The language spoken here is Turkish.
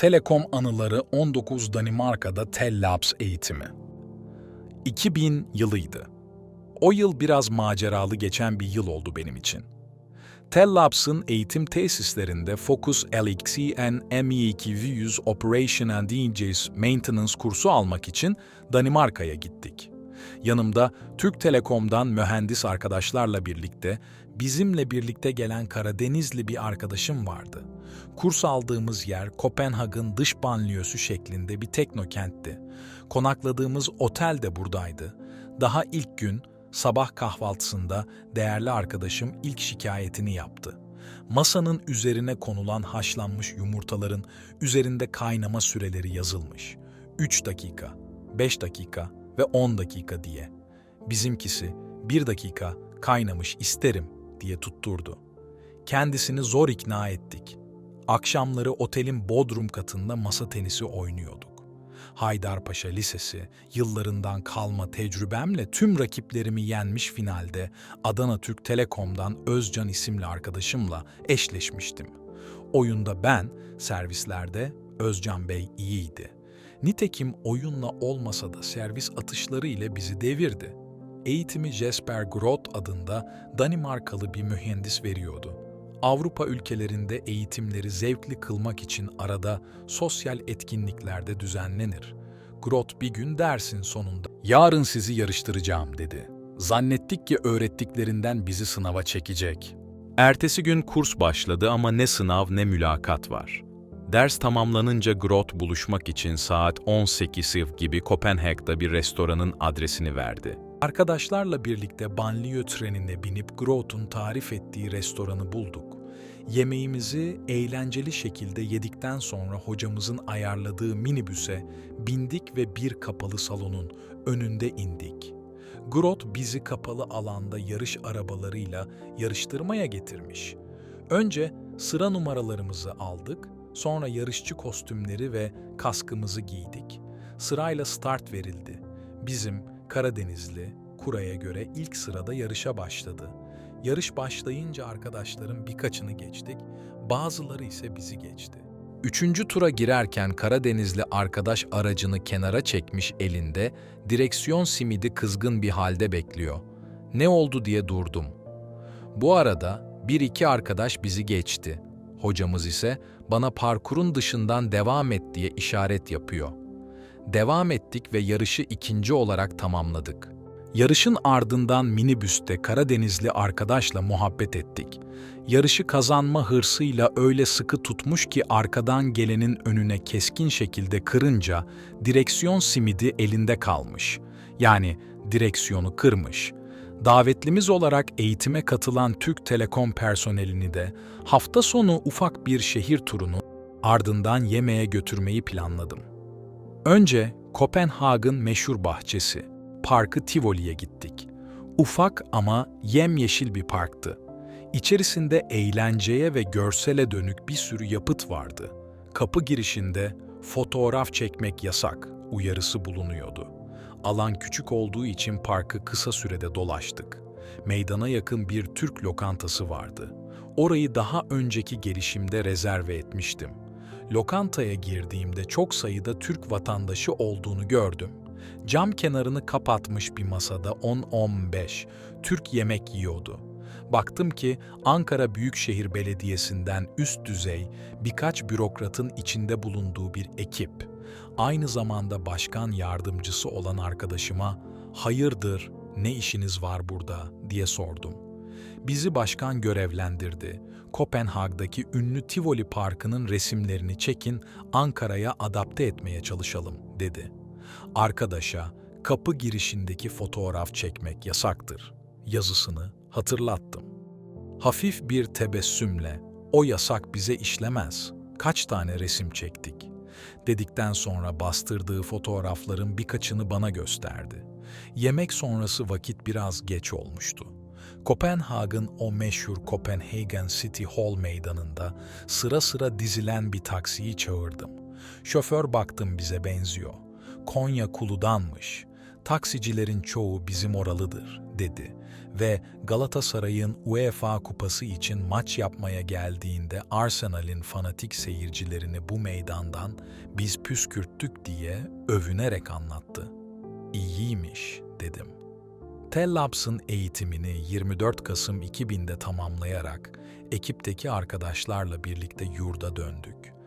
Telekom anıları 19 Danimarka'da Tel Labs eğitimi. 2000 yılıydı. O yıl biraz maceralı geçen bir yıl oldu benim için. Tel Labs'ın eğitim tesislerinde Focus LXC and ME200 Operation and DJs Maintenance kursu almak için Danimarka'ya gittik. Yanımda Türk Telekom'dan mühendis arkadaşlarla birlikte bizimle birlikte gelen Karadenizli bir arkadaşım vardı. Kurs aldığımız yer Kopenhag'ın dış banliyösü şeklinde bir teknokentti. Konakladığımız otel de buradaydı. Daha ilk gün sabah kahvaltısında değerli arkadaşım ilk şikayetini yaptı. Masanın üzerine konulan haşlanmış yumurtaların üzerinde kaynama süreleri yazılmış. 3 dakika, 5 dakika ve 10 dakika diye. Bizimkisi 1 dakika kaynamış isterim diye tutturdu. Kendisini zor ikna ettik. Akşamları otelin bodrum katında masa tenisi oynuyorduk. Haydarpaşa Lisesi yıllarından kalma tecrübemle tüm rakiplerimi yenmiş finalde Adana Türk Telekom'dan Özcan isimli arkadaşımla eşleşmiştim. Oyunda ben, servislerde Özcan Bey iyiydi. Nitekim oyunla olmasa da servis atışları ile bizi devirdi. Eğitimi Jesper Groth adında Danimarkalı bir mühendis veriyordu. Avrupa ülkelerinde eğitimleri zevkli kılmak için arada sosyal etkinliklerde düzenlenir. Groth bir gün dersin sonunda "Yarın sizi yarıştıracağım." dedi. Zannettik ki öğrettiklerinden bizi sınava çekecek. Ertesi gün kurs başladı ama ne sınav ne mülakat var. Ders tamamlanınca Groth buluşmak için saat 18 gibi Kopenhag'da bir restoranın adresini verdi. Arkadaşlarla birlikte banliyö trenine binip Groth'un tarif ettiği restoranı bulduk. Yemeğimizi eğlenceli şekilde yedikten sonra hocamızın ayarladığı minibüse bindik ve bir kapalı salonun önünde indik. Groth bizi kapalı alanda yarış arabalarıyla yarıştırmaya getirmiş. Önce sıra numaralarımızı aldık, sonra yarışçı kostümleri ve kaskımızı giydik. Sırayla start verildi. Bizim Karadenizli, kuraya göre ilk sırada yarışa başladı. Yarış başlayınca arkadaşların birkaçını geçtik, bazıları ise bizi geçti. Üçüncü tura girerken Karadenizli arkadaş aracını kenara çekmiş elinde, direksiyon simidi kızgın bir halde bekliyor. Ne oldu diye durdum. Bu arada bir iki arkadaş bizi geçti. Hocamız ise bana parkurun dışından devam et diye işaret yapıyor. Devam ettik ve yarışı ikinci olarak tamamladık. Yarışın ardından minibüste Karadenizli arkadaşla muhabbet ettik. Yarışı kazanma hırsıyla öyle sıkı tutmuş ki arkadan gelenin önüne keskin şekilde kırınca direksiyon simidi elinde kalmış. Yani direksiyonu kırmış. Davetlimiz olarak eğitime katılan Türk Telekom personelini de hafta sonu ufak bir şehir turunu ardından yemeğe götürmeyi planladım. Önce Kopenhag'ın meşhur bahçesi, Parkı Tivoli'ye gittik. Ufak ama yemyeşil bir parktı. İçerisinde eğlenceye ve görsele dönük bir sürü yapıt vardı. Kapı girişinde fotoğraf çekmek yasak uyarısı bulunuyordu. Alan küçük olduğu için parkı kısa sürede dolaştık. Meydana yakın bir Türk lokantası vardı. Orayı daha önceki gelişimde rezerve etmiştim. Lokantaya girdiğimde çok sayıda Türk vatandaşı olduğunu gördüm. Cam kenarını kapatmış bir masada 10-15 Türk yemek yiyordu. Baktım ki Ankara Büyükşehir Belediyesi'nden üst düzey birkaç bürokratın içinde bulunduğu bir ekip. Aynı zamanda başkan yardımcısı olan arkadaşıma "Hayırdır, ne işiniz var burada?" diye sordum. Bizi başkan görevlendirdi. Kopenhag'daki ünlü Tivoli Parkı'nın resimlerini çekin, Ankara'ya adapte etmeye çalışalım, dedi. Arkadaşa kapı girişindeki fotoğraf çekmek yasaktır yazısını hatırlattım. Hafif bir tebessümle o yasak bize işlemez. Kaç tane resim çektik? Dedikten sonra bastırdığı fotoğrafların birkaçını bana gösterdi. Yemek sonrası vakit biraz geç olmuştu. Kopenhag'ın o meşhur Copenhagen City Hall meydanında sıra sıra dizilen bir taksiyi çağırdım. Şoför baktım bize benziyor. Konya Kulu'danmış. Taksicilerin çoğu bizim oralıdır, dedi ve Galatasaray'ın UEFA Kupası için maç yapmaya geldiğinde Arsenal'in fanatik seyircilerini bu meydandan biz püskürttük diye övünerek anlattı. İyiymiş dedim. Tellabs'ın eğitimini 24 Kasım 2000'de tamamlayarak ekipteki arkadaşlarla birlikte yurda döndük.